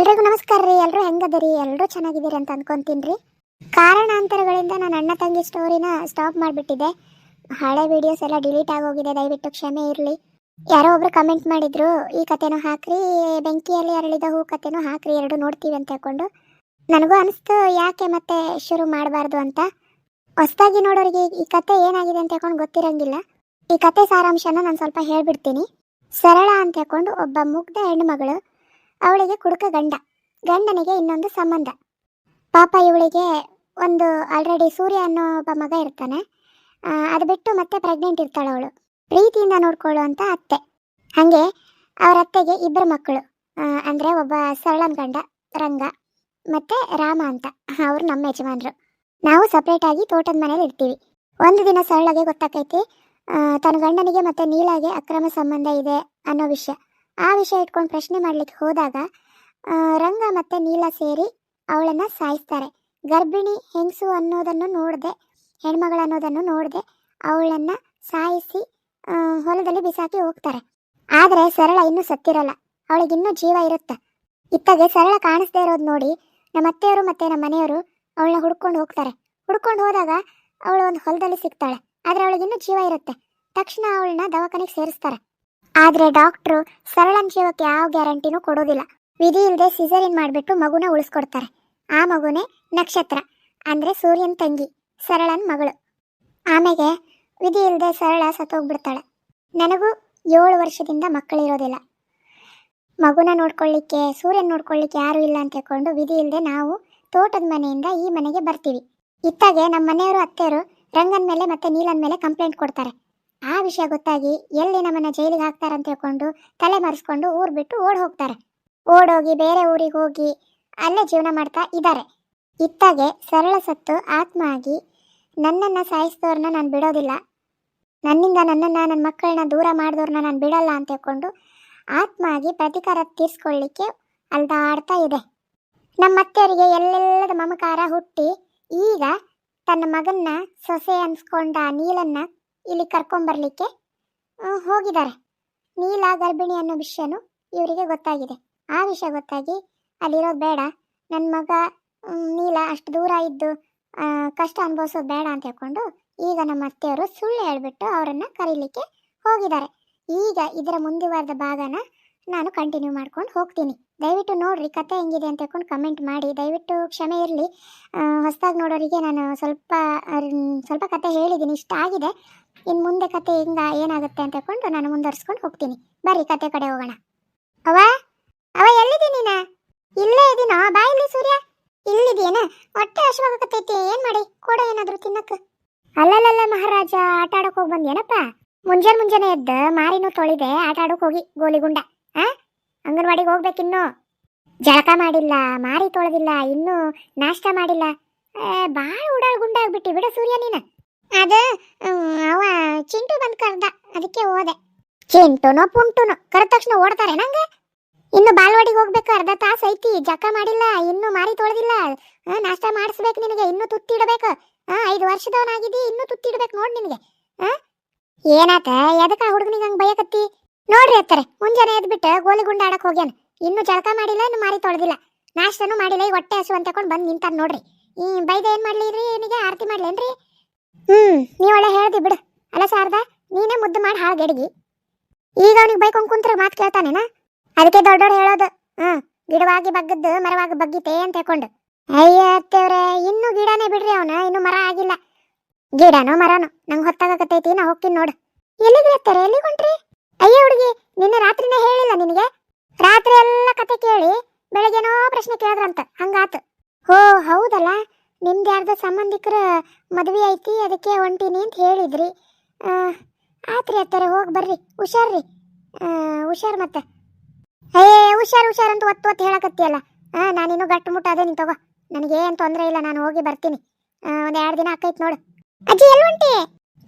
ಎಲ್ರಿಗೂ ನಮಸ್ಕಾರ ರೀ. ಎಲ್ಲರೂ ಹೆಂಗದಿರಿ ಎಲ್ಲರೂ ಚೆನ್ನಾಗಿದ್ದೀರಿ ಅಂತ ಅನ್ಕೊಂತೀನಿ ಕಾರಣಾಂತರಗಳಿಂದ ನಾನು ಅಣ್ಣ ತಂಗಿ ಸ್ಟೋರಿನ ಸ್ಟಾಪ್ ಮಾಡಿಬಿಟ್ಟಿದೆ ಹಳೆ ವಿಡಿಯೋಸ್ ಎಲ್ಲ ಡಿಲೀಟ್ ಆಗೋಗಿದೆ. ದಯವಿಟ್ಟು ಕ್ಷಮೆ ಇರಲಿ. ಯಾರೋ ಒಬ್ರು ಕಮೆಂಟ್ ಮಾಡಿದ್ರು, ಈ ಕಥೆನೂ ಹಾಕ್ರಿ. ಬೆಂಕಿಯಲ್ಲಿ ಅರಳಿದ ಹೂ ಕಥೆನೂ ಹಾಕ್ರಿ. ಎರಡು ನೋಡ್ತೀವಿ ಅಂತ ಹೇಳ್ಕೊಂಡು ನನಗೂ ಅನಿಸ್ತು, ಯಾಕೆ ಮತ್ತೆ ಶುರು ಮಾಡಬಾರ್ದು ಅಂತ. ಹೊಸದಾಗಿ ನೋಡೋರಿಗೆ ಈ ಕತೆ ಏನಾಗಿದೆ ಅಂತ ಹೇಳ್ಕೊಂಡು ಗೊತ್ತಿರಂಗಿಲ್ಲ. ಈ ಕತೆ ಸಾರಾಂಶನ ನಾನು ಸ್ವಲ್ಪ ಹೇಳ್ಬಿಡ್ತೀನಿ. ಸರಳ ಅಂತ ಹೇಳ್ಕೊಂಡು ಒಬ್ಬ ಮುಗ್ಧ ಹೆಣ್ಣುಮಗಳು ಅವಳಿಗೆ ಕುಡುಕ ಗಂಡ. ಗಂಡನಿಗೆ ಇನ್ನೊಂದು ಸಂಬಂಧ. ಪಾಪ ಇವಳಿಗೆ ಒಂದು ಆಲ್ರೆಡಿ ಸೂರ್ಯ ಅನ್ನೋ ಒಬ್ಬ ಮಗ ಇರ್ತಾನೆ. ಅದು ಬಿಟ್ಟು ಮತ್ತೆ ಪ್ರೆಗ್ನೆಂಟ್ ಇರ್ತಾಳೆ ಅವಳು. ಪ್ರೀತಿಯಿಂದ ನೋಡ್ಕೊಳ್ಳೋ ಅಂತ ಅತ್ತೆ. ಹಾಗೆ ಅವರ ಅತ್ತೆಗೆ ಇಬ್ಬರು ಮಕ್ಕಳು. ಅಂದರೆ ಅಂದ್ರೆ ಒಬ್ಬ ಸರಳನ್ ಗಂಡ, ರಂಗ, ಮತ್ತೆ ರಾಮ ಅಂತ. ಅವರು ನಮ್ಮ ಯಜಮಾನರು. ನಾವು ಸಪ್ರೇಟಾಗಿ ತೋಟದ ಮನೇಲಿ ಇರ್ತೀವಿ. ಒಂದು ದಿನ ಸರಳಗೆ ಗೊತ್ತಾಕೈತಿ ತನ್ನ ಗಂಡನಿಗೆ ಮತ್ತೆ ನೀಲಾಗೆ ಅಕ್ರಮ ಸಂಬಂಧ ಇದೆ ಅನ್ನೋ ವಿಷಯ. ಆ ವಿಷಯ ಇಟ್ಕೊಂಡು ಪ್ರಶ್ನೆ ಮಾಡ್ಲಿಕ್ಕೆ ಹೋದಾಗ ರಂಗ ಮತ್ತೆ ನೀಲ ಸೇರಿ ಅವಳನ್ನ ಸಾಯಿಸ್ತಾರೆ. ಗರ್ಭಿಣಿ ಹೆಂಗಸು ಅನ್ನೋದನ್ನು ನೋಡಿದೆ, ಹೆಣ್ಮಗಳು ಅನ್ನೋದನ್ನು ನೋಡದೆ ಅವಳನ್ನ ಸಾಯಿಸಿ ಹೊಲದಲ್ಲಿ ಬಿಸಾಕಿ ಹೋಗ್ತಾರೆ. ಆದರೆ ಸರಳ ಇನ್ನೂ ಸತ್ತಿರಲ್ಲ. ಅವಳಿಗಿನ್ನೂ ಜೀವ ಇರುತ್ತೆ. ಇತ್ತಾಗೆ ಸರಳ ಕಾಣಿಸ್ದೇ ಇರೋದು ನೋಡಿ ನಮ್ಮ ಅತ್ತೆಯವರು ಮತ್ತೆ ನಮ್ಮ ಮನೆಯವರು ಅವಳನ್ನ ಹುಡ್ಕೊಂಡು ಹೋಗ್ತಾರೆ. ಹುಡ್ಕೊಂಡು ಹೋದಾಗ ಅವಳು ಒಂದು ಹೊಲದಲ್ಲಿ ಸಿಗ್ತಾಳೆ. ಆದರೆ ಅವಳಿಗಿನ್ನೂ ಜೀವ ಇರುತ್ತೆ. ತಕ್ಷಣ ಅವಳನ್ನ ದವಾಖಾನೆಗೆ ಸೇರಿಸ್ತಾರೆ. ಆದರೆ ಡಾಕ್ಟ್ರು ಸರಳಂಶವಕ್ಕೆ ಯಾವ ಗ್ಯಾರಂಟಿನೂ ಕೊಡೋದಿಲ್ಲ. ವಿಧಿ ಇಲ್ಲದೆ ಸಿಸರಿನ್ ಮಾಡಿಬಿಟ್ಟು ಮಗುನ ಉಳಿಸ್ಕೊಡ್ತಾರೆ. ಆ ಮಗುನೇ ನಕ್ಷತ್ರ, ಅಂದರೆ ಸೂರ್ಯನ ತಂಗಿ, ಸರಳನ್ ಮಗಳು. ಆಮೇಲೆ ವಿಧಿ ಇಲ್ಲದೆ ಸರಳ ಸತ್ತೋಗ್ಬಿಡ್ತಾಳೆ. ನನಗೂ ಏಳು ವರ್ಷದಿಂದ ಮಕ್ಕಳಿರೋದಿಲ್ಲ. ಮಗುನ ನೋಡ್ಕೊಳ್ಳಿಕ್ಕೆ, ಸೂರ್ಯನ್ ನೋಡ್ಕೊಳ್ಳಿಕ್ಕೆ ಯಾರೂ ಇಲ್ಲ ಅಂತ ಹೇಳ್ಕೊಂಡು ವಿಧಿ ಇಲ್ಲದೆ ನಾವು ತೋಟದ ಮನೆಯಿಂದ ಈ ಮನೆಗೆ ಬರ್ತೀವಿ. ಇತ್ತಾಗೆ ನಮ್ಮ ಮನೆಯವರು ಅತ್ತೆಯರು ರಂಗನ್ ಮೇಲೆ ಮತ್ತೆ ನೀಲನ್ ಮೇಲೆ ಕಂಪ್ಲೇಂಟ್ ಕೊಡ್ತಾರೆ. ಆ ವಿಷಯ ಗೊತ್ತಾಗಿ ಎಲ್ಲಿ ನಮ್ಮನ್ನ ಜೈಲಿಗೆ ಹಾಕ್ತಾರೆ ಅಂತ ಹೇಳ್ಕೊಂಡು ತಲೆ ಮರೆಸ್ಕೊಂಡು ಊರು ಬಿಟ್ಟು ಓಡ್ ಹೋಗ್ತಾರೆ. ಓಡೋಗಿ ಬೇರೆ ಊರಿಗೆ ಹೋಗಿ ಅಲ್ಲೇ ಜೀವನ ಮಾಡ್ತಾ ಇದ್ದಾರೆ ಇತ್ತಾಗೆ ಸರಳ ಸತ್ತು ಆತ್ಮ ಆಗಿ ನನ್ನನ್ನು ಸಾಯಿಸಿದವ್ರನ್ನ ನಾನು ಬಿಡೋದಿಲ್ಲ. ನನ್ನಿಂದ ನನ್ನನ್ನು ನನ್ನ ಮಕ್ಕಳನ್ನ ದೂರ ಮಾಡಿದವ್ರನ್ನ ನಾನು ಬಿಡಲ್ಲ ಅಂತ ಹೇಳ್ಕೊಂಡು ಆತ್ಮ ಆಗಿ ಪ್ರತಿಕಾರ ತೀರಿಸ್ಕೊಳ್ಳಿಕ್ಕೆ ಅಲ್ದಾಡ್ತಾ ಇದೆ. ನಮ್ಮ ಅತ್ತೆಯವರಿಗೆ ಎಲ್ಲೆಲ್ಲದ ಮಮಕಾರ ಹುಟ್ಟಿ ಈಗ ತನ್ನ ಮಗನ್ನ ಸೊಸೆ ಅನ್ಸ್ಕೊಂಡ ನೀಲನ್ನ ಇಲ್ಲಿ ಕರ್ಕೊಂಬರ್ಲಿಕ್ಕೆ ಹೋಗಿದ್ದಾರೆ. ನೀಲ ಗರ್ಭಿಣಿ ಅನ್ನೋ ವಿಷಯನೂ ಇವರಿಗೆ ಗೊತ್ತಾಗಿದೆ. ಆ ವಿಷಯ ಗೊತ್ತಾಗಿ ಅಲ್ಲಿರೋದು ಬೇಡ. ನನ್ನ ಮಗ ನೀಲ ಅಷ್ಟು ದೂರ ಇದ್ದು ಕಷ್ಟ ಅನುಭವಿಸೋದು ಬೇಡ ಅಂತ ಹೇಳ್ಕೊಂಡು ಈಗ ನಮ್ಮ ಅತ್ತೆಯವರು ಸುಳ್ಳು ಹೇಳಿಬಿಟ್ಟು ಅವರನ್ನು ಕರೀಲಿಕ್ಕೆ ಹೋಗಿದ್ದಾರೆ. ಈಗ ಇದರ ಮುಂದುವರೆದ ಭಾಗನ ನಾನು ಕಂಟಿನ್ಯೂ ಮಾಡ್ಕೊಂಡು ಹೋಗ್ತೀನಿ. ದಯವಿಟ್ಟು ನೋಡ್ರಿ, ಕತೆ ಹೆಂಗಿದೆ ಅಂತ ಹೇಳ್ಕೊಂಡು ಕಮೆಂಟ್ ಮಾಡಿ. ದಯವಿಟ್ಟು ಕ್ಷಮೆ ಇರಲಿ. ಹೊಸದಾಗಿ ನೋಡೋರಿಗೆ ನಾನು ಸ್ವಲ್ಪ ಸ್ವಲ್ಪ ಕತೆ ಹೇಳಿದ್ದೀನಿ. ಇಷ್ಟ ಆಗಿದೆ. ಇನ್ನು ಮುಂದೆ ಕತೆ ಹಿಂಗ ಏನಾಗುತ್ತೆ ಅಂತ ಹೇಳ್ಕೊಂಡು ನಾನು ಮುಂದುವರ್ಸ್ಕೊಂಡು ಹೋಗ್ತೀನಿ. ಬರ್ರಿ, ಕತೆ ಕಡೆ ಹೋಗೋಣ. ಅವ ಅವ ಎಲ್ಲಿದ್ದೀನಿ ನಾ ಇಲ್ಲೇ ಇದೀನೋ? ಬಾ ಇಲ್ಲಿ ಸೂರ್ಯ. ಇಲ್ಲಿದೀನ ಹೊಟ್ಟೆ ಹಸುವಾಗಕತ್ತೈತಿ, ಏನ್ ಮಾಡಿ? ಕೊಡ ಏನಾದ್ರು ತಿನ್ನಕ್ಕ ಅಲ್ಲಲ್ಲಲ್ಲ ಮಹಾರಾಜ, ಆಟ ಆಡಕ್ ಹೋಗಿ ಬಂದೇನಪ್ಪ ಮುಂಜಾನೆ ಮುಂಜಾನೆ ಎದ್ದ, ಮಾರಿನೂ ತೊಳಿದೆ, ಆಟ ಆಡಕ್ ಹೋಗಿ ಗೋಲಿಗುಂಡ. ಆ? ಅಂಗನವಾಡಿಗೆ ಹೋಗ್ಬೇಕಿನ್ನು ಜಳಕ ಮಾಡಿಲ್ಲ, ಮಾರಿ ತೊಳೆದಿಲ್ಲ, ಇನ್ನೂ ನಾಷ್ಟ ಮಾಡಿಲ್ಲ. ಬಾಳ ಉಡಾಳ್ ಗುಂಡ ಆಗ್ಬಿಟ್ಟಿ ಬಿಡ ಸೂರ್ಯ ನೀನ. ಅದ ಅವ ಚಿಂಟು ಬಂದ್ ಕರ್ದ. ಅದಕ್ಕೆ ಹೋದೆ. ಚಿಂಟುನೋ ಪುಂಟುನೋ, ಕರೆದ ತಕ್ಷಣ ಓಡ್ತಾರೆ ನಂಗೆ. ಇನ್ನು ಬಾಲ್ವಾಡಿಗೆ ಹೋಗ್ಬೇಕು, ಅರ್ಧ ತಾಸು ಐತಿ. ಜಕ ಮಾಡಿಲ್ಲ, ಇನ್ನು ಮಾರಿ ತೊಳೆದಿಲ್ಲ. ನಾಷ್ಟ ಮಾಡಿಸ್ಬೇಕು ನಿನಗೆ, ಇನ್ನು ತುತ್ತಿಡ್ಬೇಕು ಐದು ವರ್ಷದವನಾಗಿದ್ದಿ, ಇನ್ನು ತುತ್ತಿಡ್ಬೇಕು ನೋಡಿ ನಿನಗೆ. ಏನಾತ, ಎದಕ್ಕ ಹುಡುಗನಿಗೆ ಹಂಗೆ ಬಯಕತ್ತಿ? ನೋಡ್ರಿ ಅತ್ತಾರೆ, ಮುಂಜಾನೆ ಎದ್ಬಿಟ್ಟು ಗೋಲಿ ಗುಂಡ ಆಡಕ್ಕೆ ಹೋಗ್ಯಾನ. ಇನ್ನು ಜಳಕ ಮಾಡಿಲ್ಲ, ಇನ್ನು ಮಾರಿ ತೊಳೆದಿಲ್ಲ. ನಾಷ್ಟನೂ ಮಾಡಿಲ್ಲ, ಈ ಹೊಟ್ಟೆ ಹಸು ಅಂತ ಬಂದು ನಿಂತಾನ ನೋಡ್ರಿ. ಈ ಬೈದ ಏನು ಮಾಡ್ಲಿ ರೀ ಏನಿಗೆ ಆರತಿ ಮಾಡ್ಲೇನ್ರಿ? ಹ್ಮ್ ನೀ ಒಳ್ಳೆ ಹೇಳ್ದಿ ಬಿಡು. ಅಲ್ಲ ಸಾರ್ದ ನೀನೇ ಮುದ್ದು ಮಾಡಿ ಹಾಳು ಗೆಡಗಿ ಈಗ ಅವನಿಗೆ ಬೈಕೊಂಡ್ ಕುಂತ್ರ ಮಾತು ಕೇಳ್ತಾನೇನ? ಅದಕ್ಕೆ ದೊಡ್ಡೋರ್ ಹೇಳೋದು, ಹ್ಮ್, ಗಿಡವಾಗಿ ಬಗ್ಗದ್ದು ಮರವಾಗಿ ಬಗ್ಗಿತೆ ಅಂತ ಹೇಳ್ಕೊಂಡು. ಅಯ್ಯ ಅತ್ತೇವ್ರೆ, ಇನ್ನು ಗಿಡನೇ ಬಿಡ್ರಿ ಅವನ, ಇನ್ನು ಮರ ಆಗಿಲ್ಲ. ಗಿಡನೋ ಮರನೋ, ನಂಗೆ ಹೊತ್ತಾಗಕತ್ತೈತಿ, ನಾ ಹೋಗ್ತೀನಿ ನೋಡು. ಎಲ್ಲಿಗೆ ಎಲ್ಲಿ ಹೊಂಟ್ರಿ? ಅಯ್ಯ ಹುಡುಗಿ, ನಿನ್ನೆ ರಾತ್ರಿನೇ ಹೇಳಿಲ್ಲ ನಿನಗೆ? ರಾತ್ರಿ ಎಲ್ಲ ಕತೆ ಕೇಳಿ, ಬೆಳಗ್ಗೆನೋ ಪ್ರಶ್ನೆ ಕೇಳಿದ್ರಂತ, ಹಂಗಾತು. ಹೋ ಹೌದಲ್ಲ? ನಿಮ್ದು ಯಾರ್ದೋ ಸಂಬಂಧಿಕರ ಮದುವೆ ಐತಿ, ಅದಕ್ಕೆ ಹೊಂಟೀನಿ ಅಂತ ಹೇಳಿದ್ರಿ. ಆತ್ರಿ ಅತ್ತಾರೆ, ಹೋಗಿ ಬರ್ರಿ. ಹುಷಾರ್ರಿ. ಹುಷಾರ್ ಮತ್ತೆ. ಏ, ಹುಷಾರ್ ಹುಷಾರ್ ಅಂತ ಒತ್ತು ಒತ್ತು ಹೇಳಕತ್ತಿಯಲ್ಲ. ಹಾಂ ನಾನಿನ್ನು ಗಟ್ಟು ಮುಟ್ಟ ಅದೇ ನೀನು ತಗೋ ನನಗೇನು ತೊಂದರೆ ಇಲ್ಲ, ನಾನು ಹೋಗಿ ಬರ್ತೀನಿ. ಒಂದು ಎರಡು ದಿನ ಆಕೈತೆ ನೋಡು. ಅಜ್ಜಿ ಎಲ್ಲಿ ಹೊಂಟಿ?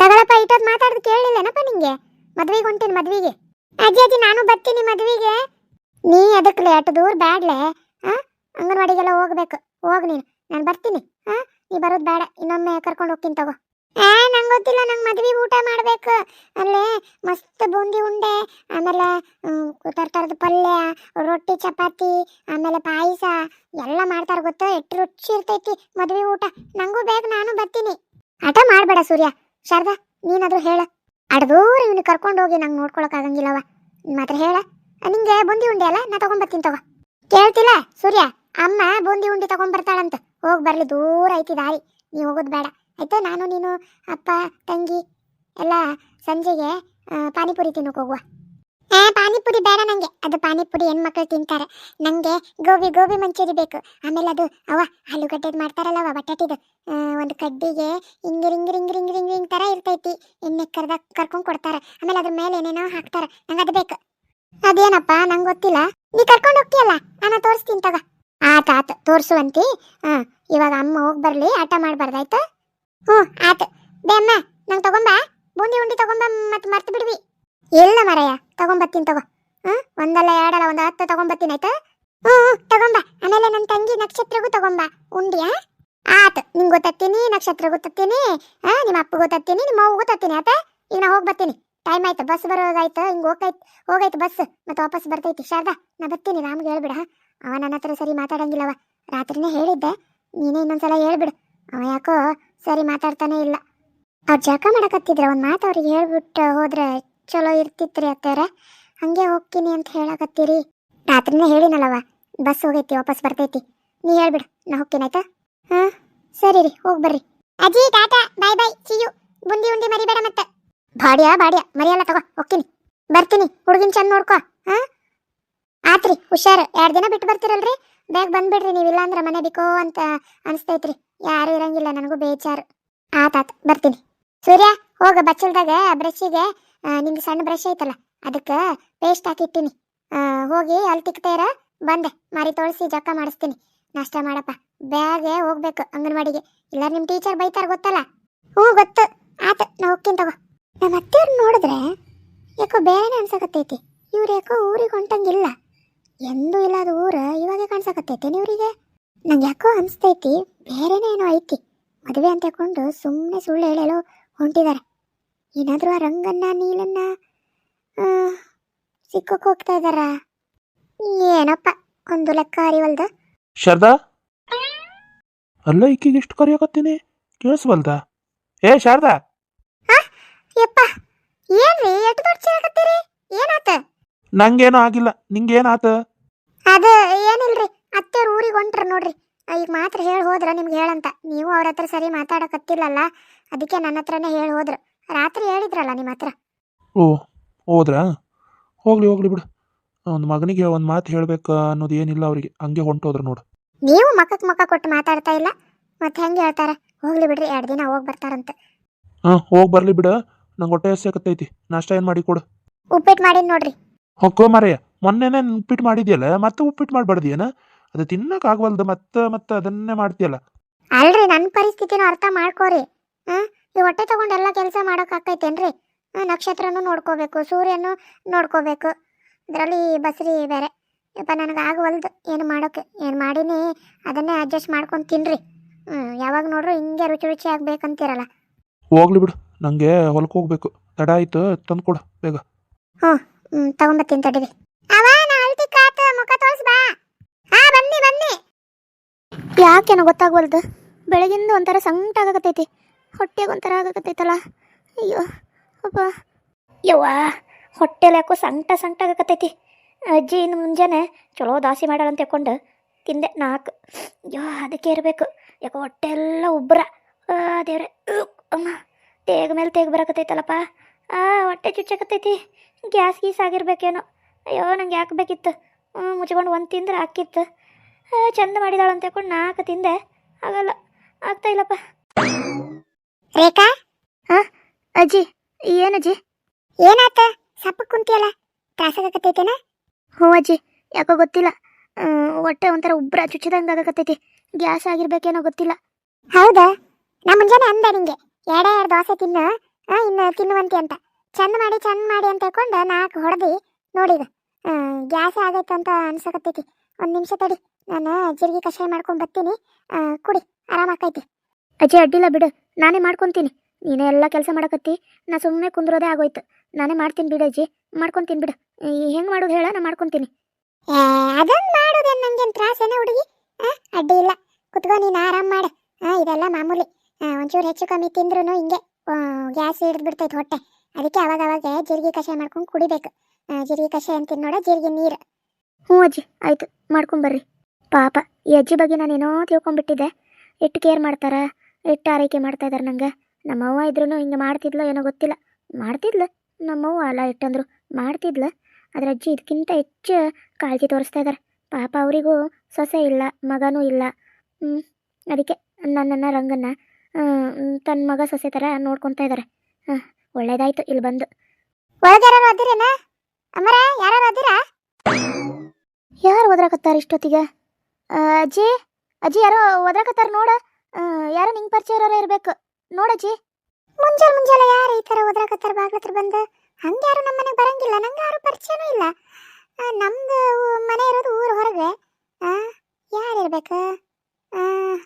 ತಗೊಳಪ್ಪ ಇಟ್ಟದ್ ಮಾತಾಡ್ದು ಕೇಳಲಿಲ್ಲನಪ್ಪ ನಿಂಗೆ? ಮದ್ವಿಗೆ ಹೊಂಟೀನಿ ಮದ್ವಿಗೆ. ಅಜ್ಜಿ ಅಜ್ಜಿ, ನಾನು ಬರ್ತೀನಿ ಮದ್ವಿಗೆ. ನೀ ಅದಕ್ಕೆ ಅಷ್ಟು ದೂರ ಬ್ಯಾಡ್ಲೆ. ಹಾಂ ಅಂಗನವಾಡಿಗೆಲ್ಲ ಹೋಗ್ಬೇಕು. ಹೋಗ್ ನೀನು. ನಾನು ಬರ್ತೀನಿ. ಹಾ? ನೀ ಬರೋದು ಬೇಡ. ಇನ್ನೊಮ್ಮೆ ಕರ್ಕೊಂಡು ಹೋಗ್ತೀನಿ ತಗೋ. ಆ ನಂಗೆ ಗೊತ್ತಿಲ್ಲ. ನಂಗೆ ಮದ್ವೆ ಊಟ ಮಾಡಬೇಕು. ಅಲ್ಲೇ ಮಸ್ತ್ ಬೂಂದಿ ಉಂಡೆ, ಆಮೇಲೆ ಥರ ಥರದ ಪಲ್ಯ, ರೊಟ್ಟಿ, ಚಪಾತಿ, ಆಮೇಲೆ ಪಾಯಸ ಎಲ್ಲ ಮಾಡ್ತಾರ ಗೊತ್ತಾ? ಎಷ್ಟು ರುಚಿ ಇರ್ತೈತಿ ಮದ್ವೆ ಊಟ. ನಂಗೂ ಬೇಕು ನಾನು ಬರ್ತೀನಿ. ಹಠ ಮಾಡಬೇಡ ಸೂರ್ಯ. ಶಾರದಾ, ನೀನಾದರೂ ಹೇಳ. ಅಡ್ದೂರ ಇವನು ಕರ್ಕೊಂಡು ಹೋಗಿ ನಂಗೆ ನೋಡ್ಕೊಳಕ್ ಆಗಂಗಿಲ್ಲವ ಮಾತ್ರ ಹೇಳ. ನಿಂಗೆ ಬೂಂದಿ ಉಂಡೆ ಅಲ್ಲ ನಾ ತಗೊಂಡ್ ಬರ್ತೀನಿ ತಗೋ. ಕೇಳ್ತಿಲ್ಲ? ಸೂರ್ಯ, ಅಮ್ಮ ಬೂಂದಿ ಉಂಡಿ ತಗೊಂಡ್ ಬರ್ತಾಳಂತ. ಹೋಗಿ ಬರ್ಲಿ, ದೂರ ಐತಿ ದಾರಿ. ನೀ ಹೋಗೋದು ಬೇಡ. ಆಯ್ತಾ? ನಾನು, ನೀನು, ಅಪ್ಪ, ತಂಗಿ, ಎಲ್ಲ ಸಂಜೆಗೆ ಪಾನಿಪುರಿ ತಿನ್ನೋಕೆ ಹೋಗುವ. ಏ, ಪಾನಿಪುರಿ ಬೇಡ ನಂಗೆ. ಅದು ಪಾನಿಪುರಿ ಹೆಣ್ಮಕ್ಳು ತಿಂತಾರೆ. ನಂಗೆ ಗೋಬಿ ಗೋಬಿ ಮಂಚೂರಿ ಬೇಕು. ಆಮೇಲೆ ಅದು ಅವ ಆಲೂಗಡ್ಡೆದು ಅವ ಬಟಾಟಿದು. ಒಂದು ಕಡ್ಡಿಗೆ ಹಿಂಗೆ, ring ring ring ring ring ಥರ ಇರ್ತೈತಿ. ಎಣ್ಣೆ ಕರ್ದ, ಕರ್ಕೊಂಡು ಕೊಡ್ತಾರೆ. ಆಮೇಲೆ ಅದ್ರ ಮೇಲೆ ಏನೇನೋ ಹಾಕ್ತಾರೆ. ನಂಗೆ ಅದು ಬೇಕು. ಅದೇನಪ್ಪ ನಂಗೆ ಗೊತ್ತಿಲ್ಲ. ನೀ ಕರ್ಕೊಂಡು ಹೋಗ್ತೀಯಲ್ಲ? ನಾನು ತೋರಿಸ್ತೀನಿ ತಗ. ಆತ ಆತ ತೋರಿಸುವಂತಿ ಹಾ ಇವಾಗ ಅಮ್ಮ ಹೋಗಿ ಬರ್ಲಿ ಆಟ ಮಾಡ್ಬಾರ್ದಾಯ್ತು ಹ್ಞೂ ಆತ. ಬೇ ಅಮ್ಮ ನಂಗೆ ತಗೊಂಬ? ಬೂಂದಿ ಉಂಡಿ ತಗೊಂಬ ಮತ್ತೆ ಮರ್ತು ಬಿಡ್ವಿ. ಇಲ್ಲ ಮರಯ್ಯ ತಗೊಂಬತ್ತೀನಿ ತಗೋ. ಹ್ಞೂ ಒಂದಲ್ಲ ಎರಡಲ್ಲ ಒಂದು ಹತ್ತು ತಗೊಂಬತ್ತೀನಿ ಆಯ್ತಾ? ಹ್ಞೂ ಹ್ಞೂ, ತಗೊಂಬ. ಆಮೇಲೆ ನನ್ನ ತಂಗಿ ನಕ್ಷತ್ರಗೂ ತಗೊಂಬ ಉಂಡಿಯಾ ಆತ ನಿಂಗೆ ಗೊತ್ತತ್ತೀನಿ ನಕ್ಷತ್ರ ಗೊತ್ತತ್ತೀನಿ ಹಾ? ನಿಮ್ಮ ಅಪ್ಪ ಗೊತ್ತತ್ತೀನಿ ನಿಮ್ಮ ಅವ್ವ ಗೊತ್ತತ್ತೀನಿ ಆತ ಈಗ ನಾ ಹೋಗಿ ಬರ್ತೀನಿ. ಟೈಮ್ ಆಯ್ತು ಬಸ್ ಬರೋದಾಯ್ತು? ಹಿಂಗೆ ಹೋಗೈತ್ ಹೋಗೈತೆ ಬಸ್ ಮತ್ತೆ ವಾಪಸ್ ಬರ್ತೈತಿ. ಶಾರದಾ, ನಾ ಬರ್ತೀನಿ ರಾಮ್ಗೆ ಹೇಳ್ಬಿಡ ಅವ ನನ್ನ ಹತ್ರ ಸರಿ ಮಾತಾಡಂಗಿಲ್ಲವ ರಾತ್ರಿನೇ ಹೇಳಿದ್ದೆ, ನೀನೇ ಇನ್ನೊಂದ್ಸಲ ಹೇಳ್ಬಿಡು. ಅವ ಯಾಕೋ ಸರಿ ಮಾತಾಡ್ತಾನೆ ಇಲ್ಲ. ಅವ್ರು ಜಳಕ ಮಾಡಕತ್ತಿದ್ರ, ಒಂದು ಮಾತು ಅವ್ರಿಗೆ ಹೇಳ್ಬಿಟ್ಟು ಹೋದ್ರೆ ಚಲೋ ಇರ್ತಿತ್ರಿ ಅತ್ತಾರ. ಹಂಗೆ ಹೋಗ್ತೀನಿ ಅಂತ ಹೇಳಕತ್ತೀರಿ. ರಾತ್ರಿನೇ ಹೇಳಿನಲ್ಲವ ಬಸ್ ಹೋಗೈತಿ, ವಾಪಸ್ ಬರ್ತೈತಿ. ನೀ ಹೇಳ್ಬಿಡು, ನಾ ಹೋಗ್ತೀನಿ, ಆಯ್ತಾ? ಹಾಂ? ಸರಿ ರೀ, ಹೋಗಿ ಬರ್ರಿ. ಅಜ್ಜಿ ಟಾಟಾ ಬಾಯ್ ಬಾಯ್ ಸಿಯು ಬುಂದಿ ಉಂಡಿ ಮರಿಬೇಡ ಮತ್ತೆ. ಬಾಡ್ಯಾ ಬಾಡ್ಯಾ, ಮರಿಯಲ್ಲ ತಗೋ, ಹೋಗ್ತೀನಿ. ಬರ್ತೀನಿ, ಹುಡುಗಿನ ಚಂದ ನೋಡ್ಕೋ, ಹಾ? ಆತ್ರಿ, ಹುಷಾರು, ಎರಡು ದಿನ ಬಿಟ್ಟು ಬರ್ತೀರಲ್ರಿ? ಬೇಗ ಬಂದ್ಬಿಡ್ರಿ ನೀವಿಲ್ಲ ಅಂದ್ರೆ ಮನೆ ಬಿಕೋ ಅಂತ ಅನಿಸ್ತೈತ್ರಿ. ಯಾರು ಇರಂಗಿಲ್ಲ, ನನಗೂ ಬೇಜಾರು. ಆತಾತ್ ಬರ್ತೀನಿ. ಸೂರ್ಯ, ಹೋಗ, ಬಚ್ಚಲ್ದಾಗ ಬ್ರಷಿಗೆ ನಿಮ್ಗೆ ಸಣ್ಣ ಬ್ರಷ್ ಐತಲ್ಲ, ಅದಕ್ಕೆ ಪೇಸ್ಟ್ ಹಾಕಿಟ್ಟಿನಿ ಹೋಗಿ ಅಲ್ಲಿ ತಿಕ್ತೇರ ಬಂದೆ, ಮಾರಿ ತೋಳಿಸಿ ಜಕ್ಕ ಮಾಡಿಸ್ತೀನಿ. ನಾಷ್ಟ ಮಾಡಪ್ಪ. ಬ್ಯಾಗೆ ಹೋಗ್ಬೇಕು ಅಂಗನವಾಡಿಗೆ. ಇಲ್ಲ ನಿಮ್ಮ ಟೀಚರ್ ಬೈತಾರ ಗೊತ್ತಲ್ಲ? ಹ್ಞೂ, ಗೊತ್ತು. ಆತ, ನಾ ಹೋಗ್ತೀನಿ ತಗೋ. ನಮ್ಮ ಅತ್ತೆಯವ್ರು ನೋಡಿದ್ರೆ ಯಾಕೋ ಬೇರೆನೇ ಅನ್ಸಕತ್ತೈತಿ. ಇವ್ರು ಯಾಕೋ ಊರಿಗೆ ಹೊಂಟಂಗಿಲ್ಲ. ಎಂದೂ ಇಲ್ಲ ಅದು ಊರು ಇವಾಗೆ ಕಾಣ್ಸಕತ್ತೈತೆ ಇವ್ರಿಗೆ ನಂಗೆ ಯಾಕೋ ಅನಿಸ್ತೈತಿ, ಬೇರೆನೇ ಏನೋ ಐತಿ. ಮದುವೆ ಅಂತ ಸುಮ್ಮನೆ ಸುಳ್ಳು ಹೇಳೇಳೋ ಹೊಂಟಿದ್ದಾರೆ ಏನಾದರೂ ಆ ರಂಗನ್ನ, ನೀಲನ್ನ ಸಿಕ್ಕಕ್ಕೆ ಹೋಗ್ತಾ ಇದ್ದಾರಾ ಏನಪ್ಪ, ಒಂದು ಲೆಕ್ಕ ಅರಿವಲ್ದ? ಶಾರದಾ? ಅಲ್ಲ, ಈಕಿಗೆ ಎಷ್ಟು ಕರೆಯಕತ್ತೀನಿ? ಕೇಳಿಸ್ಬಲ್ದ ಏ, ಶಾರದಾ! ಯಪ್ಪ ಏನ್ರಿ ಎಷ್ಟು ದೊಡ್ಡ ಚೇಳಕತ್ತೀರಿ ಏನಾತ? ನಂಗೇನು ಆಗಿಲ್ಲ. ನಿಂಗೇನಾತ? ಅದು ಏನಿಲ್ರಿ ಅತ್ತೆಯವ್ರ ಊರಿಗೆ ಹೊಂಟ್ರ ನೋಡ್ರಿ. ಈಗ ಮಾತ್ರ ಹೇಳಿ ಹೋದ್ರ ನಿಮ್ಗೆ ಹೇಳಂತ. ನೀವು ಅವ್ರ ಹತ್ರ ಸರಿ ಮಾತಾಡಕತ್ತಿಲ್ಲಲ್ಲ ಅದಕ್ಕೆ ನನ್ನ ಹತ್ರನೇ ಹೇಳಿ ಹೋದ್ರು. ರಾತ್ರಿ ಹೇಳಿದ್ರಲ್ಲ ನಿಮ್ಮ ಹತ್ರ? ಓ ಹೋದ್ರಾ? ಹೋಗ್ಲಿ ಹೋಗ್ಲಿ ಬಿಡು. ಒಂದು ಮಗನಿಗೆ ಒಂದು ಮಾತು ಹೇಳ್ಬೇಕು ಅನ್ನೋದು ಏನಿಲ್ಲ ಅವರಿಗೆ. ಹಂಗೆ ಹೊಂಟೋದ್ರು ನೋಡು. ನೀವು ಮಕ್ಕಕ್ಕೆ ಮಕ್ಕ ಕೊಟ್ಟು ಮಾತಾಡ್ತಾ ಇಲ್ಲ? ಮತ್ತೆ ಹೆಂಗೆ ಹೇಳ್ತಾರ? ಹೋಗ್ಲಿ ಬಿಡ್ರಿ ಎರಡು ದಿನ ಹೋಗಿ ಬರ್ತಾರಂತ. ಹಾಂ ಹೋಗಿ ಬರಲಿ ಬಿಡು. ನಂಗೆ ಹೊಟ್ಟೆ ಹಸಿಯಾಕತ್ತೈತಿ ನಾಷ್ಟ ಏನು ಮಾಡಿ ಕೊಡು. ಉಪ್ಪಿಟ್ಟು ಮಾಡಿ ನೋಡ್ರಿ. ಹೊಕ್ಕೋ ಮರೆಯ ಮೊನ್ನೆನೇ ಉಪ್ಪಿಟ್ಟು ಮಾಡಿದ್ಯಲ್ಲ ಮತ್ತೆ ಉಪ್ಪಿಟ್ಟು ಮಾಡಬಾರ್ದೇನ? ಅದು ತಿನ್ನಕ್ಕೆ ಆಗವಲ್ದು ಮತ್ತೆ ಮತ್ತೆ ಅದನ್ನೇ ಮಾಡ್ತೀಯಲ್ಲ. ಅಲ್ರಿ ನನ್ನ ಪರಿಸ್ಥಿತಿನೂ ಅರ್ಥ ಮಾಡ್ಕೋರಿ. ಹಾಂ ಈ ಹೊಟ್ಟೆ ತಗೊಂಡು ಎಲ್ಲ ಕೆಲಸ ಮಾಡೋಕ್ಕಾಕೈತೇನ್ರಿ ಹಾಂ ನಕ್ಷತ್ರನೂ ನೋಡ್ಕೋಬೇಕು ಸೂರ್ಯನು ನೋಡ್ಕೋಬೇಕು. ಇದರಲ್ಲಿ ಬಸ್ರಿ ಬೇರೆ. ಯಪ್ಪ ನನಗೆ ಆಗವಲ್ದು ಏನು ಮಾಡೋಕೆ ಏನು ಮಾಡೀನಿ ಅದನ್ನೇ ಅಡ್ಜಸ್ಟ್ ಮಾಡ್ಕೊಂಡು ತಿನ್ರಿ. ಹ್ಞೂ ಯಾವಾಗ ನೋಡ್ರು ಹಿಂಗೆ ರುಚಿ ರುಚಿ ಆಗ್ಬೇಕಂತೀರಲ್ಲ ಹೋಗ್ಲಿ ಬಿಡು. ನನಗೆ ಹೊಲಕ್ಕೆ ಹೋಗ್ಬೇಕು. ತಡ ಆಯ್ತು, ತಂದು ಕೊಡು, ಬೇಗ. ಹ್ಞೂ ತಗೊಂಬತ್ತೀನಿ ತಡೀರಿ. ಕಾತ, ಮುಖ ಬಾ. ಹಾ, ಬನ್ನಿ ಬನ್ನಿ. ಯಾಕೇನೋ ಗೊತ್ತಾಗ್ವಲ್ದು? ಬೆಳಗಿಂದ ಒಂಥರ ಸಂಕಟ ಆಗಕತ್ತೈತಿ. ಹೊಟ್ಟೆಗೆ ಒಂಥರ ಆಗಕತ್ತೈತಲ್ಲ. ಅಯ್ಯೋ, ಅಪ್ಪ. ಯವ್ವ, ಹೊಟ್ಟೆಲಿ ಯಾಕೋ ಸಂಕಟ ಸಂಕಟ ಆಗಕತ್ತೈತಿ. ಅಜ್ಜಿ ಇನ್ನು ಮುಂಜಾನೆ ಚಲೋ ದಾಸಿ ಮಾಡಲ್ಲ ಅಂತ ಹೇಳ್ಕೊಂಡು ತಿಂದೆ ನಾಲ್ಕು ಅಯ್ಯೋ ಅದಕ್ಕೆ ಇರಬೇಕು. ಯಾಕೋ ಹೊಟ್ಟೆ ಎಲ್ಲ ಉಬ್ಬರ ದೇವ್ರೆ ಅಮ್ಮ. ತೇಗ ಮೇಲೆ ತೇಗ ಬರಕತ್ತೈತಲ್ಲಪ್ಪ. ಆ ಹೊಟ್ಟೆ ಚುಚ್ಚಕತ್ತೈತಿ. ಗ್ಯಾಸ್ ಗೀಸ್ ಆಗಿರ್ಬೇಕೇನೋ. ಅಯ್ಯೋ ನಂಗೆ ಯಾಕೆ ಬೇಕಿತ್ತು? ಹ್ಞೂ ಮುಚ್ಕೊಂಡು ಒಂದು ತಿಂದ್ರೆ ಹಾಕಿತ್ತು. ಚಂದ ಮಾಡಿದಾಳು ಅಂತ ಹೇಳ್ಕೊಂಡು ನಾಲ್ಕು ತಿಂದೆ. ಆಗಲ್ಲ. ಆಗ್ತಾ ಇಲ್ಲಪ್ಪ. ರೇಖಾ? ಹಾ ಅಜ್ಜಿ ಏನಜ್ಜಿ ಏನಾತ? ಸಪ್ಪ ಕುಂತಿಯಲ್ಲ. ತ್ರಾಸಾಗತ್ತೈತೇನ ಹ್ಞೂ ಅಜ್ಜಿ ಯಾಕೋ ಗೊತ್ತಿಲ್ಲ. ಹೊಟ್ಟೆ ಒಂಥರ ಉಬ್ರ ಚುಚ್ಚಿದಂಗೆ ಆಗಕತ್ತೈತಿ ಗ್ಯಾಸ್ ಆಗಿರ್ಬೇಕೇನೋ ಗೊತ್ತಿಲ್ಲ. ಹೌದಾ? ನಾ ಮುಂಜಾನೆ ಅಂದೆ ನಿಂಗೆ. ಎರಡೇ ಎರಡು ದೋಸೆ ತಿನ್ನು. ಇನ್ನು ತಿನ್ನುವಂತೆ ಅಂತ. ಚಂದ ಮಾಡಿ ಚಂದ ಮಾಡಿ ಅಂತ ಹೇಳ್ಕೊಂಡು ನಾಲ್ಕು ಹೊಡೆದು ನೋಡಿಗ ಗ್ಯಾಸ್ ಆಗೈತೆ ಅಂತ ಅನ್ಸಕತ್ತೈತಿ. ಒಂದು ನಿಮಿಷ ತಡಿ. ನಾನು ಜೀರಿಗೆ ಕಷಾಯ ಮಾಡ್ಕೊಂಡು ಬರ್ತೀನಿ. ಕುಡಿ. ಆರಾಮಾಕೈತಿ ಅಜ್ಜಿ ಅಡ್ಡಿಲ್ಲ ಬಿಡು. ನಾನೇ ಮಾಡ್ಕೊತೀನಿ. ನೀನೇ ಎಲ್ಲ ಕೆಲಸ ಮಾಡಕತ್ತಿ. ನಾ ಸುಮ್ಮನೆ ಕುಂದ್ರೋದೇ ಆಗೋಯ್ತು. ನಾನೇ ಮಾಡ್ತೀನಿ ಬಿಡು ಅಜ್ಜಿ. ಮಾಡ್ಕೊಂತೀನಿ ಬಿಡು. ಹೆಂಗೆ ಮಾಡೋದು ಹೇಳ? ನಾ ಮಾಡ್ಕೊಂತೀನಿ. ಅದನ್ನ ಮಾಡೋದೇನು ನಂಗೇನು ತ್ರಾಸೇನ ಹುಡುಗಿ? ಅಡ್ಡಿ ಇಲ್ಲ. ಕುತ್ಕೋ, ನೀನು ಆರಾಮ್ ಮಾಡು. ಇದೆಲ್ಲ ಮಾಮೂಲಿ. ಒಂಚೂರು ಹೆಚ್ಚು ಕಮ್ಮಿ ತಿಂದ್ರೂ ಹಿಂಗೆ ಗ್ಯಾಸ್ ಹಿಡಿದು ಬಿಡ್ತೈತೆ ಹೊಟ್ಟೆ. ಅದಕ್ಕೆ ಅವಾಗ ಅವಾಗ ಜೀರಿಗೆ ಕಷಾಯ ಮಾಡ್ಕೊಂಡು ಕುಡಿಬೇಕು. ಜೀರಿಗೆ ಕಷಾಯ ಅಂತ ನೋಡ ಜೀರಿಗೆ ನೀರು. ಹ್ಞೂ ಅಜ್ಜಿ, ಆಯಿತು ಮಾಡ್ಕೊಂಬರ್ರಿ ಪಾಪ, ಈ ಅಜ್ಜಿ ಬಗ್ಗೆ ನಾನೇನೋ ತಿಳ್ಕೊಂಬಿಟ್ಟಿದ್ದೆ ಎಷ್ಟು ಕೇರ್ ಮಾಡ್ತಾರೆ? ಎಷ್ಟು ಆರೈಕೆ ಮಾಡ್ತಾ ಇದಾರೆ ನಂಗೆ? ನಮ್ಮವ್ವ ಇದ್ರೂ ಹಿಂಗೆ ಮಾಡ್ತಿದ್ಲೋ, ಏನೋ ಗೊತ್ತಿಲ್ಲ. ಮಾಡ್ತಿದ್ಲು, ನಮ್ಮವ್ವ ಅಲ್ಲ ಇಟ್ಟಂದ್ರು ಮಾಡ್ತಿದ್ಲು. ಅದ್ರ ಅಜ್ಜಿ ಇದಕ್ಕಿಂತ ಹೆಚ್ಚು ಕಾಳಜಿ ತೋರಿಸ್ತಾ ಇದ್ದಾರೆ ಪಾಪ, ಅವರಿಗೂ ಸೊಸೆ ಇಲ್ಲ, ಮಗನೂ ಇಲ್ಲ. ಅದಕ್ಕೆ ನನ್ನನ್ನು, ರಂಗನ್ನ ತನ್ನ ಮಗ ಸೊಸೆ ಥರ ನೋಡ್ಕೊತಾ ಇದ್ದಾರೆ ಹಾಂ ಒಳ್ಳೇದಾಯ್ತು ಇಲ್ಲಿ ಬಂದು. ಒಳಗೆ ಯಾರು ಅದಿರೇನ ಅಮ್ಮರ ಯಾರು ಅದಿರಾ ಯಾರು ಓದ್ರಾಕತ್ತಾರ ಇಷ್ಟೊತ್ತಿಗೆ? ಅಜ್ಜಿ ಅಜ್ಜಿ ಯಾರೋ ಓದ್ರಾಕತ್ತಾರ ನೋಡ. ಯಾರು ನಿಂಗೆ ಪರಿಚಯ ಇರೋರೇ ಇರ್ಬೇಕು. ನೋಡಜ್ಜಿ ಮುಂಜಾನೆ ಮುಂಜಾನೆ ಯಾರು ಈ ಥರ ಓದ್ರಾಕತ್ತಾರ ಬಾಗ್ಲ ಹತ್ರ ಬಂದು? ಹಂಗೆ ಯಾರು ನಮ್ಮ ಮನೆಗೆ ಬರಂಗಿಲ್ಲ ನಂಗೆ ಯಾರು ಪರಿಚಯನೂ ಇಲ್ಲ. ನಮ್ದು ಮನೆ ಇರೋದು ಊರು ಹೊರಗೆ. ಯಾರು ಇರ್ಬೇಕು?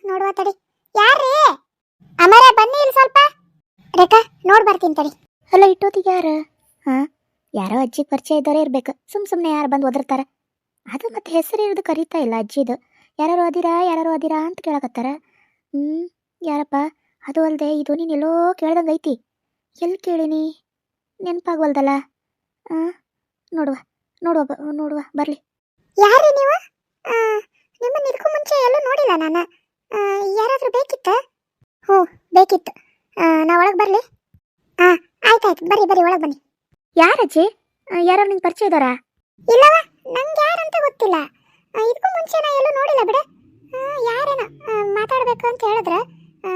ನೋಡುವ ತಡಿ. ಯಾರ್ರೀ? ಅಮರೇ ಬನ್ನಿ ಇಲ್ಲಿ ಸ್ವಲ್ಪ. ರೇಖಾ ನೋಡ್ ಬರ್ತೀನಿ ತಡಿ. ಅಲ್ಲ ಇಟ್ಟೋತಿಗೆ ಯಾರು? ಹಾಂ ಯಾರೋ ಅಜ್ಜಿ ಪರಿಚಯ ಇದ್ದವರೇ ಇರ್ಬೇಕು. ಸುಮ್ ಸುಮ್ಮನೆ ಯಾರು ಬಂದು ಒದರ್ತಾರ ಅದು ಮತ್ತೆ ಹೆಸರು ಇರೋದು ಕರೀತಾ ಇಲ್ಲ ಅಜ್ಜಿದು. ಯಾರು ಅದಿರಾ ಯಾರು ಅದಿರಾ ಅಂತ ಕೇಳಕತ್ತಾರ. ಹ್ಞೂ ಯಾರಪ್ಪ? ಅದು ಅಲ್ಲದೆ ಇದು ನೀನು ಎಲ್ಲೋ ಕೇಳ್ದಂಗೆ ಐತಿ. ಎಲ್ಲಿ ಕೇಳಿನಿ? ನೆನಪಾಗವಲ್ದಲ್ಲ. ಹಾಂ ನೋಡುವ ನೋಡುವ ನೋಡುವ ಬರಲಿ. ಯಾರು ನೀವು? ನಿಮ್ಮನ್ನು ಇದಕ್ಕೂ ಮುಂಚೆ ಎಲ್ಲೂ ನೋಡಿಲ್ಲ ನಾನು. ಯಾರಾದರೂ ಬೇಕಿತ್ತ? ಹ್ಞೂ ಬೇಕಿತ್ತು. ನಾ ಒಳಗೆ ಬರಲಿ? ಹಾಂ ಆಯ್ತಾಯ್ತು ಬರ್ರಿ ಬರ್ರಿ ಒಳಗೆ ಬನ್ನಿ. ಯಾರಜ್ಜಿ ಯಾರು ನಿಂಗೆ ಪರಿಚಯ ಇದ್ದಾರಾ ಇಲ್ಲವ ನಂಗೆ ಯಾರಂತ ಗೊತ್ತಿಲ್ಲ. ಇದಕ್ಕೂ ಮುಂಚೆ ನಾ ಎಲ್ಲೂ ನೋಡಿಲ್ಲ ಬಿಡ. ಯಾರೇನ ಮಾತಾಡಬೇಕು ಅಂತ ಹೇಳಿದ್ರೆ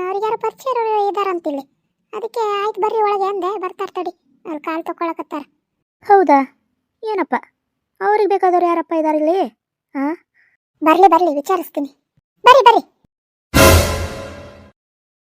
ಅವ್ರಿಗೆ ಯಾರೋ ಪರಿಚಯ ಇರೋರು ಇದಾರಂತಿಲ್ಲಿ. ಅದಕ್ಕೆ ಆಯ್ತು ಬರ್ರಿ ಒಳಗೆ ಅಂದೆ ಬರ್ತಾರೆ ತಡಿ. ಅವ್ರು ಕಾಲು ತಗೊಳಕತ್ತಾರ ಹೌದಾ? ಏನಪ್ಪ? ಅವ್ರಿಗೆ ಬೇಕಾದವ್ರು ಯಾರಪ್ಪ ಇದ್ದಾರೆ ಇಲ್ಲಿ ಹಾಂ ಬರಲಿ ಬರಲಿ ವಿಚಾರಿಸ್ತೀನಿ. ಬರ್ರಿ ಬರ್ರಿ.